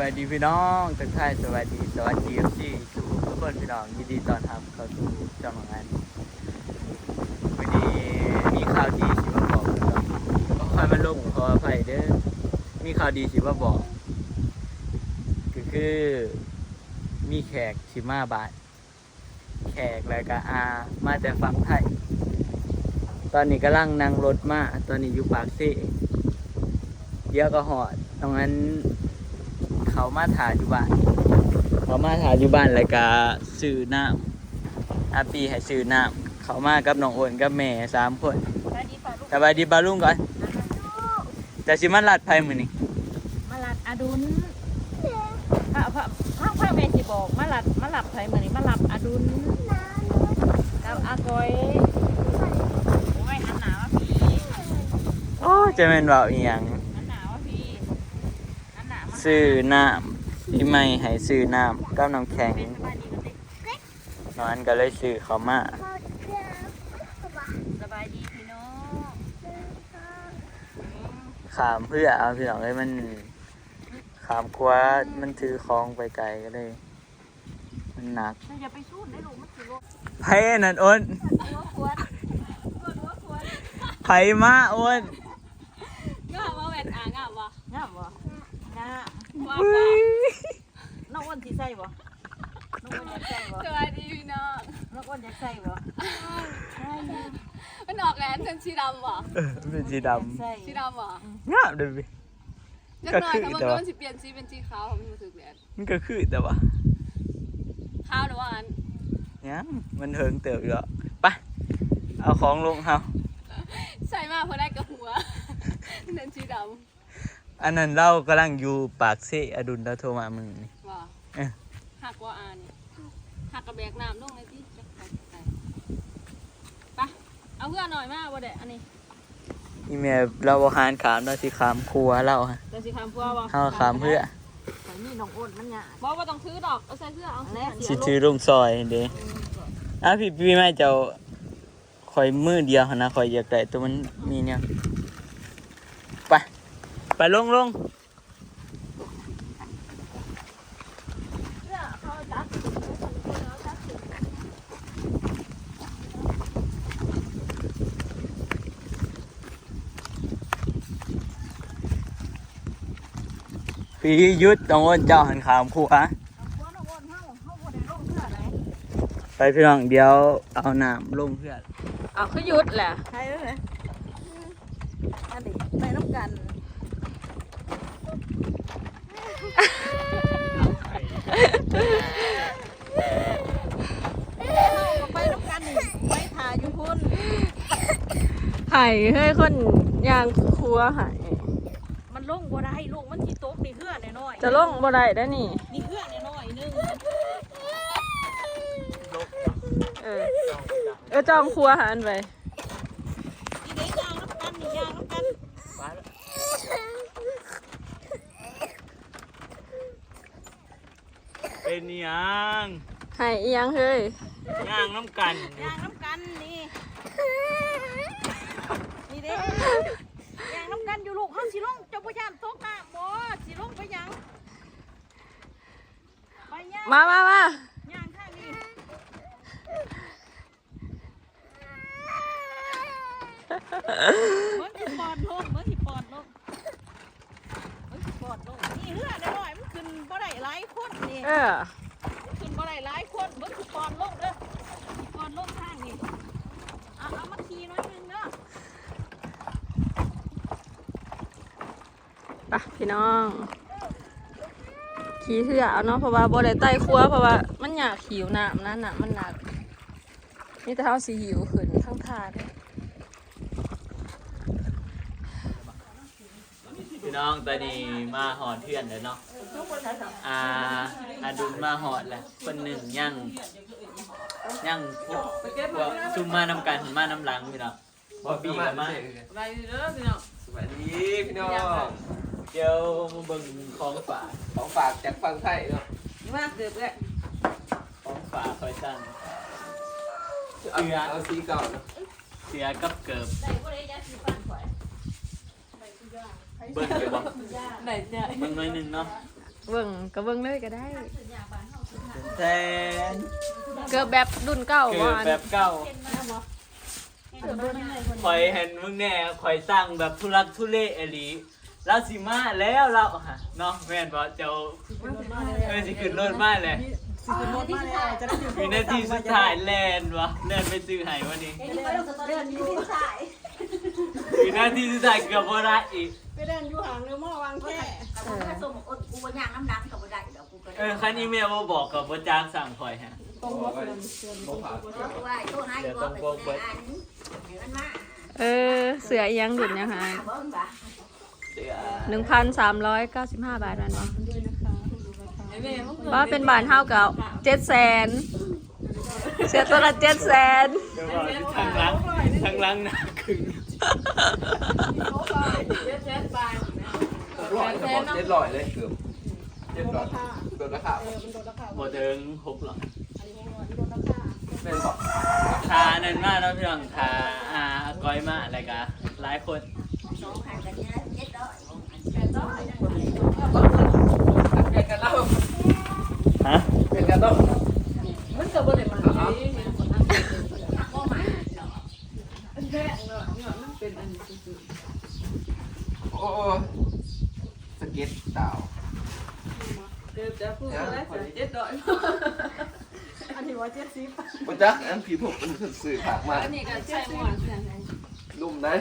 วัสดีพี่น้องทักทายสวัสดีสวัสดีที่ทุกทุกคนพี่น้องยินดีต้อนรับเข้าสู่จ้าของงานวันนี้มีข่าวดีสิมาบอกนะครับก็คอยมาลงขออภัยเด้อมีข่าวดีสิมาบอกก็คือมีแขกชิมาบาท แขกแล้วก็อามาแต่ฝั่งไทยตอนนี้กำลังนั่งรถมาตอนนี้อยู่ปากซี่เดี๋ยวก็หอดตรงนั้น เขามาถ่ายอยู่บ้านเขามาถ่ายอยู่บ้านแล้วก็ซื้อน้ำอาปีให้ซื้อน้ำเขามากับน้องโอนกับแม่สามคนสวัสดีป่าลูกสบายดีบาลุงก่อนแต่สิมันลัดไพ่มือนี่มาลัดอดุลพระพระพระพระแม่สิบอกมาลัดมาหลับไผเหมือนนี้มาหลับอดุลกับอากอยโอ้ยอันหนาวะพี่โอ้จะเป็นว่าอีหยัง อันหนาวะพี่อันหนาวมา ซื้อน้ำพี่ไม่ให้ซื้อน้ำกับน้ำแข็งนอนก็เลยซื้อเขามาสบายดีพี่น้องขามเพื่อเอาพี่น้องเลยมันขามคว้ามันถือของไปไกลก็เลย มันหนักอย่าไปสู้ได้ลูกมันสิลูกไพ่นั่นอ้นไพ่มาอ้นก็ว่าแหวนอ่างอะวะงามบ่งามว่าม น้องอ้วนสิใส่บ่น้องอ้วนอยากใส่บ่สวัสดีพี่น้องน้องอ้วนอยากใส่บ่ใช่มันออกแหวนเป็นสีดำวะเออเป็นสีดใส่สีดำวะำงามเลยพี่จักหน่อยก็ถ้าคือแต่ว่ามันโดนสิเปลี่ยนสีเป็นสีขาวผมรู้สึกแหวนมันก็คือแต่ว่าขาวหรือว่าอันยังมันเฮิงเติบอยู่แล้วไปเอาของลงเฮา ใส่มากเพราะได้กับหัวเป็นสีด อันนั้นเรากำลังอยู่ปากเซอดุลเราโทรมามึงนี่ำวะเออหักว่าอันหักกระแบกน้ำลงเลยที่จักไปไปไปเอาเพื่อนหน่อยมากว่าเด็อันนี้อีเมลเราบ่หานขามเราสิขามครัวเราฮะเดี๋ยวสิคำเพื่อวะเฮาขามเพื่อข่อยมีน้องอ้วนมันหยาบอกว่าต้องถือดอกเอาใส่เสื้อเอาอันแรกสิถือลงซอยเด้อะพี่พี่ไม่เจ้าคอยมือเดียวหั่นนะคอยอยากได้ตัวมันมีเนี่ยไป ไปลงลงเขาจับพี่ยุทธต้องวนเจ้าหันขามครัวหัวน้องอ้วนเฮาเฮาบ่ได้ลงเพื่ออะไรไปพี่น้องเดี๋ยวเอาน้ำลงเพื่อนเอาคือยุดแหละใช่เลยนะอันนี้ไปน้ำกัน ไปน้ำกันนี่ไปถ่ายอยู่พุ่นไห่ให้คนยางครัวไห่มันลงบ่ได้ลูกมันสิตกนี่เฮือน้อยๆจะลงบ่ได้ได้อนี่ นี่เฮือน้อยๆนึงเออ เออจองครัวหันไป นี่เด้ยางน้ำกันนี่ยางน้ำกัน เป็น ยังไห่อีหยังเฮ้ยย่างน้ำกันยางน้ำกันนี่นี่เด้ยางน้ำกันอยู่ลูกเฮาสิลงเจ้าบ่ย่านตกน้ำบ่สิลงไปหยังไปย่างมามามาย่างข้างนี้มันสิปอดลงมันสิปอดลงมันสิปอดลงนี่เฮือน้อยๆมันขึ้นบ่ได้หลายคนนี่เออขึ้นบ่ได้ หลายคนเบิ้งสิปอนลงเด้อสิปอนลงทางนี่เอาเอามาขี่น้อยนึงเด้อไปพี่น้อง ขี่เถื่อเอาเนาะเพราะว่าบ่ได้ใต้ครัวเพราะว่ามันอยากหิวน้ำนะน้ำมันหนักนี่แต่เฮาสีหิวขึ้นทั้งทาน พี่น้องตอนนี้มาหอดเพื่อนแล้วเนาะอ่าอาดุลมาหอดแหละคนหนึ่งย่างย่างพวกพวกซุ่มมานำกันมานำหลังพี่น้องบอบี้กับมาไปเด้อพี่น้องสวัสดีพี่น้องเดี๋ยวมาเบิ่งของฝากของฝากจากฝั่งไทยเนาะมาเกือบแล้วของฝากคอยสั่งเอาเอาสีเก่าเนาะเสียกับเกิบ ได้บ่ได้ยาสีฟันข่อยเบิ่งอยู่บ่ได้จ้ะเบิ่งหน่อยหนึงเนาะเบิ่งก็เบิ่งเลยก็ได้แสนเกือบแบบรุ่นเก่าเกิดว่าแบบเก่าคอยเห็นมึงแน่คอยสร้างแบบทุลักทุเลเอหลีเราสิมาแล้วเราฮะเนาะแม่นบ่เจ้าเออสิขึ้นรถมาเลยวินาทีสุดท้ายแลนวะแลนไปซื้อไห้วันนี้วินาทีสุดท้ายเกือบบ่ได้อีก ส่งอดกูว่าย่างน้ำหนักกับบ่ได้เดี๋ยวกูก็เออคันนี้แม่บ่บอกกับบ่จ้างสั่งคอยฮะต้องบอกไปบอกผ่านตัวว่าตัวให้กูไปอันเดี๋ยวมันมาเออเสืออีหยังดุนเนี่ยค่ะเบิ่งบ่เสือหนึ่งพันสามร้อยเก้าสิบห้าบาทนั่นวะไอ้แม่มึงว่าเป็นบาทเท่ากับเจ็ดแสนเสือตัวละเจ็ดแสนเดี๋ยวบอกทางหลังทางหลังหนา ร้อยนะเจ็ดร้อยเลยเกือบเจ็ดร้อยเกือบราคาบ่ถึงหกหรอกเป็นบอกทานั่นมากเนาะพี่น้องทาอาก้อยมาอะไรกะหลายคน สองพันกันเนี่ยเจ็ดร้อย เปลี่ยนกันแล้ว ฮะ เปลี่ยนกันต้อง มันก็บ่ได้มันดี ก็มา แค่เนาะเนี่ยมันเป็นอันนี้ซื่อ โอ้สเก็ตดาว ๆเดี๋ยวจะพูดอะไรเสือเจ็ดร้อยอันนี้ว่าเจ็ดสิบ มัน จักอันผีผมเป็นสื่อผากมาอันนี้ก็ใช่หมวกเสือลุ่มได้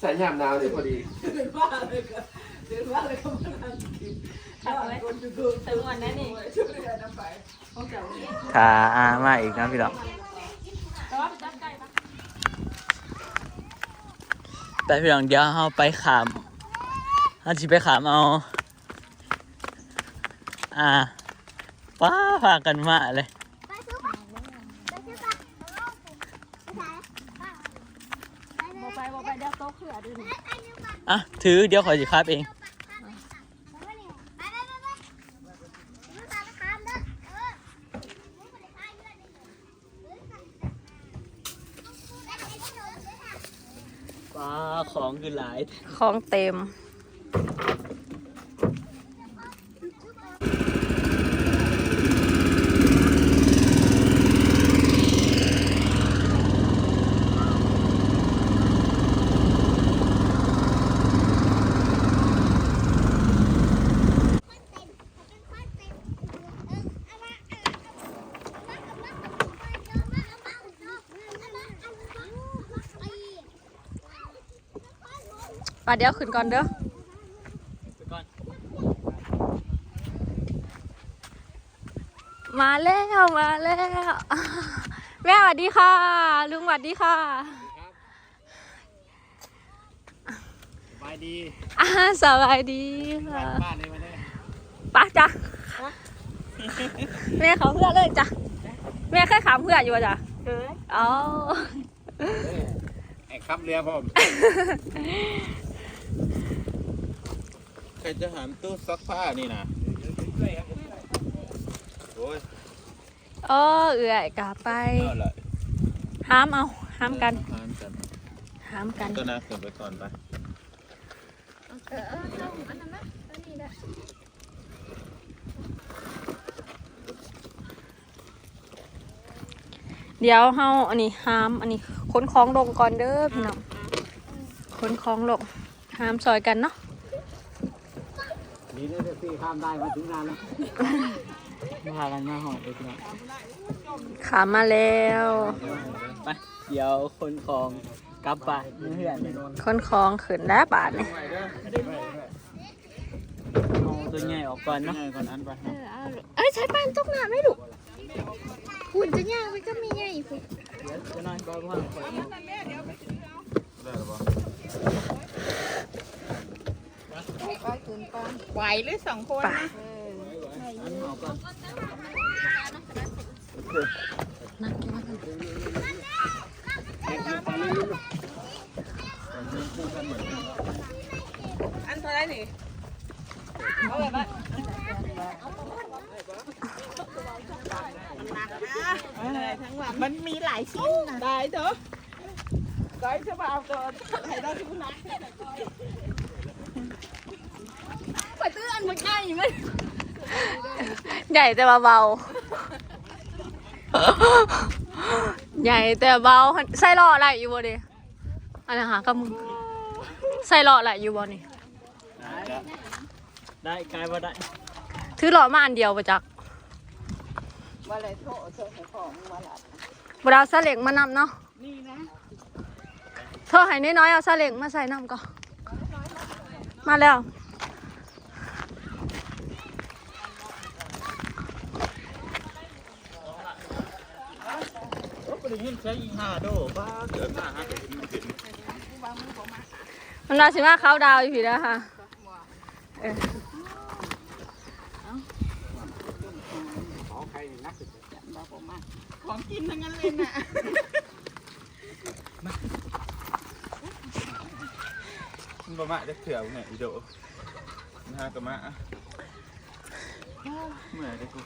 ใส่ยามหนาวเลยพอดีเดือนว่าเลยก็เดือนว่าเลยก็มานั่งกินข้าวคนจะดูถึงวันนั้นนี่ช่วยเดือนน้ำไปเขาเจ้าเนี่ยทาอามาอีกนะพี่น้องแต่ว่าไปจับไก่ปะแต่พี่น้องเดี๋ยวเราไปขามเราจะไปขามเอาอ่าว้าพากันมาเลย บ่ ไปบ่ไปเดี๋ยวโต๊ะเขือดูนี่อะถือเดี๋ยวขอสิครับเองว้าของคือหลายของเต็ม ป่ะเดี๋ยวขึ้นก่อนเด้อก่อนมาแล้วมาแล้วแม่สวัสดีค่ะ ลุงสวัสดีค่ะบายดีอ่าสบายดีค่ะบ้านเลยมาเลยไป้าจ้ะแม่เขาเพื่อนเลยจ้ะแม่เคยขามเพื่อนอยู่ป่ะจ้ะเคยอ๋อไอ้ครับเรือผม ใครจะหามตู้ซักผ้านี่นะโอ้ยโอ้เอื่อยกลับไปเอาละห้ามเอาห้ามกันหามกันห้ามกันก็นะเก็บไปก่อนไปเดี๋ยวเฮาอันนี้ห้ามอันนี้ค้นคล้องลงก่อนเด้อพี่น้องค้นคล้องลง ห้ามซอยกันเนาะนี่ได้ที่ข้ามได้มาถึงนานแล้วพากันมาหอไปพี่น้องขามมาแล้ว ไปเดี๋ยวคนของกลับไปเพื่อนค้นคล้องขึ้นแล้วบาทนี่เอาตัวใหญ่ออกก่อนเนาะง่ายก่อนอันไปเอ้ยใช้ปานตกน้ำไม่ดุหุ่นจะยากมันก็มีไงพุ่นเดี๋ยวจะนอนก่อนว่าคอย ได้หรือเปล่าไหวหรือสองคนป่ะอันเอาก่อนนักกินมากเลยอันเท่าไรนี่เอาแบบว่าทั้งวันมันมีหลายชิ้นนะได้เถอะได้จะมาเอาก่อนให้ได้ทุกนัดไปตื้ออันเหมือนกัน มันใหญ่แต่เบาๆ ใหญ่แต่เบาใส่หล่ออะไรอยู่บ่ดิอันนี้หากับมึงใส่หล่ออะไรอยู่บ่นี่ได้กลายว่าได้ถือหล่อมาอันเดียวประจักว่าอะไรโทษโทษให้ของว่าละบ่ได้เอาซาเล็งมานำเนาะนี่นะเธอให้น้อยๆเอาซาเล็งมาใส่น้ำก่อนมาแล้ว ได้ยินใช้อีห้าโดบ้าเกิดมาฮะมันเป็นมันมาสิมาเขาน์ดาวน์อยู่พี่นะค่ะเออของกินทั้งนั้นเลยน่ะมันประมาจะเถื่อนเนี่ยอีโดนะฮะกะมะเมื่อยได้กู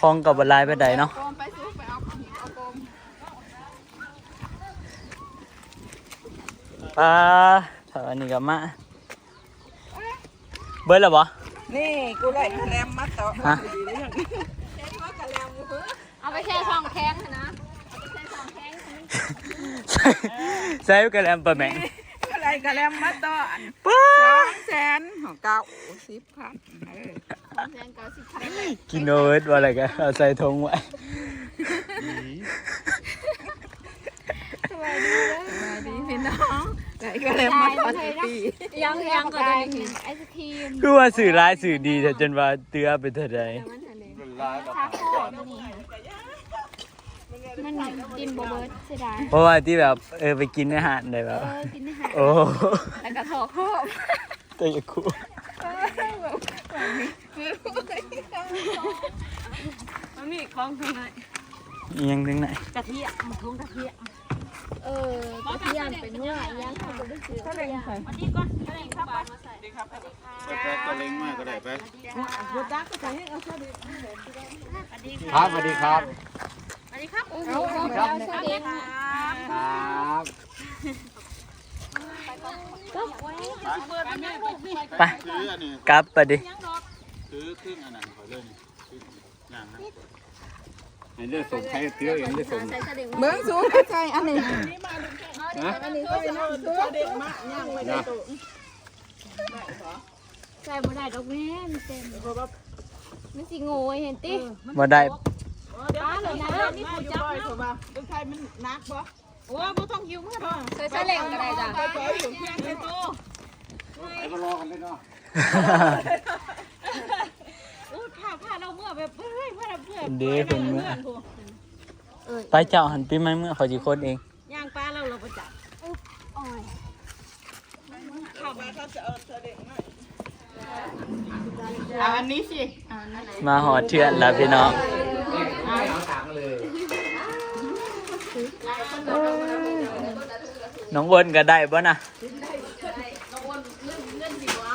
คลองกับบลายไปไหนเนาะโกมไปซื้อไปเอาเอาโกมปลาเถอะอันนี้กับมาเบิร์ดแล้วบ่นี่กูได้คะแนนมาต่อฮะเอาไปแช่ช่องแข้งนะใส่ใส่กระแลมปลาแมง อะไรคะแนนมาต่อป้าสองแสนของเก้าสิบพันเออกินโนเวทว่าอะไรกันเอาใส่ทงไว้มาดีพี่น้องได้คะแนนมาต่อสิบปียังยังก็ได้ไอศครีมคือว่าสื่อร้ายสื่อดีแต่จนว่าเตือไปเท่าใดมันร้ายกับชาโคนี่ มันกินโบเบิร์ตเสียดายเพราะว่าที่แบบเออไปกินอาหารได้แบบ เออกินอาหารโอ้แล้วก็ถอกครอบตัวอย่าคูมันมีของข้างในอิหยังถึงไหนกะทิอะมันทุ่งกะทิอะเออกระเทียมเป็นเนื้อย่างเขาจะได้ซื้อก็เลยใส่อันนี้ก่อนอันนี้ครับมาใส่ไปไปตัวเล็งมากก็ได้ไปหัวตาก็ใส่ให้เอาซะดิครับสวัสดีครับ อันนี้ครับโอ้โหเราแสดงครับไปซื้ออันนี้กลับไปดิซื้อครึ่งอันนั้นขอเรื่องนี้อย่างนะเห็นเรื่องส่งใครเตื้อเห็นเรื่องส่งใส่งเบิ้งสูงใส่อันนี้นะอันนี้ก็เป็นตัวเด็กมากย่างไม่ได้ตัวใส่บ่ได้ดอกแม่มันเต็มมันสิโง่เห็นติมาได้ ป้าเลยนะนี่มากูอยู่จับเนาะเขาว่าเป็นใครมันนักบ่โอ้บ่ต้องหิวมั้งใส่แสดงก็ได้จ้ะไปไปอยู่เพียงแค่ตัวไปมารอกันเลยเนาะโอ้ผ้าผ้าเราเมื่อแบบเฮ้ยเมื่อเพื่อนเด้เป็นเมื่อไปเจ้าหันปีใหม่เมื่อขาจีคนเองย่างปลาเราเราประจับโอ้ยเข้าไปเขาจะเอาเสด็จม เอาอันนี้สิเอาอันนั้นมาหอเทือนแล้วพี่น้องเอาตังค์เลยน้องอ้วนก็ได้บ่นะ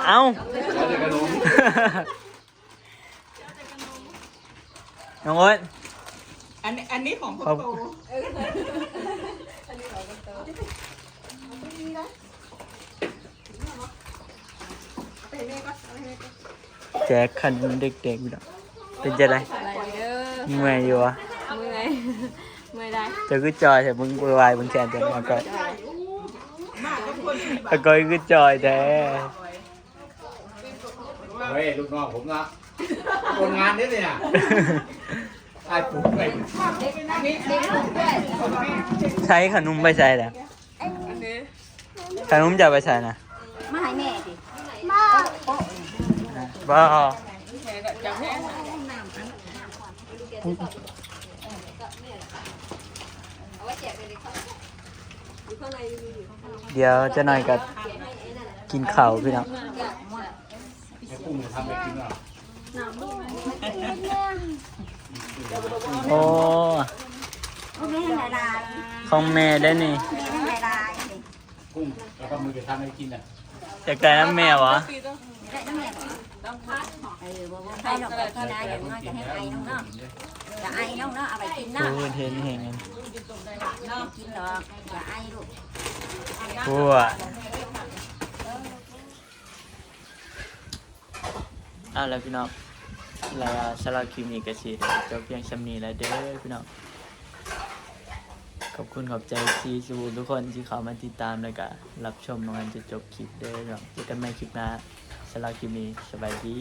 เอ้าแล้วเด็กกระหนมน้องอ้วนอันนี้อันนี้ของขอบโต แจกขนมเด็กๆพี่น้องเป็นจะไรเมื่อยอยู่วะเมื่อยเมื่อยได้เจะคือจอยแต่มึงไปวายมึงแทนจังมาก่อนอาก้อยคือจอยแท้เฮ้ยลูกน้องผมนะคนงานนี่เนี่ยไอ้ปุ๊บไปใช้ขนมไปใส่แหละขนมจะไปใส่นะมาให้แม่ บ้าเดี๋ยวจะหน่อยกับกินข้าวพี่น้องไอ้กุ้งทำไปกินอะโอ้ของแม่ได้นี่กุ้งแล้วก็มือจะทำให้กินอะจากแต่น้ำแม่วะ ได้น้ำแม่บ่ต้องดเออดอกกินนะเดี๋ยวน้ยจะให้ไอน้องเนาะจะไอน้องเนาะเอาไปกินเนาะโอ้ยเห็นเห็นกินดอกจะไอลูกพัวเอาแล้วพี่น้องแล้วสำหรับคลิปนี้ก็สิจ้าเพียงชำนีแล้วเด้อพี่น้องขอบคุณขอบใจซีซูทุกคนที่เขามาติดตามแล้วก็รับชมงานจะจบคลิปเด้อเนาะเจอกันใหม่คลิปหน้า สำหรับคลิปนี้สบายดี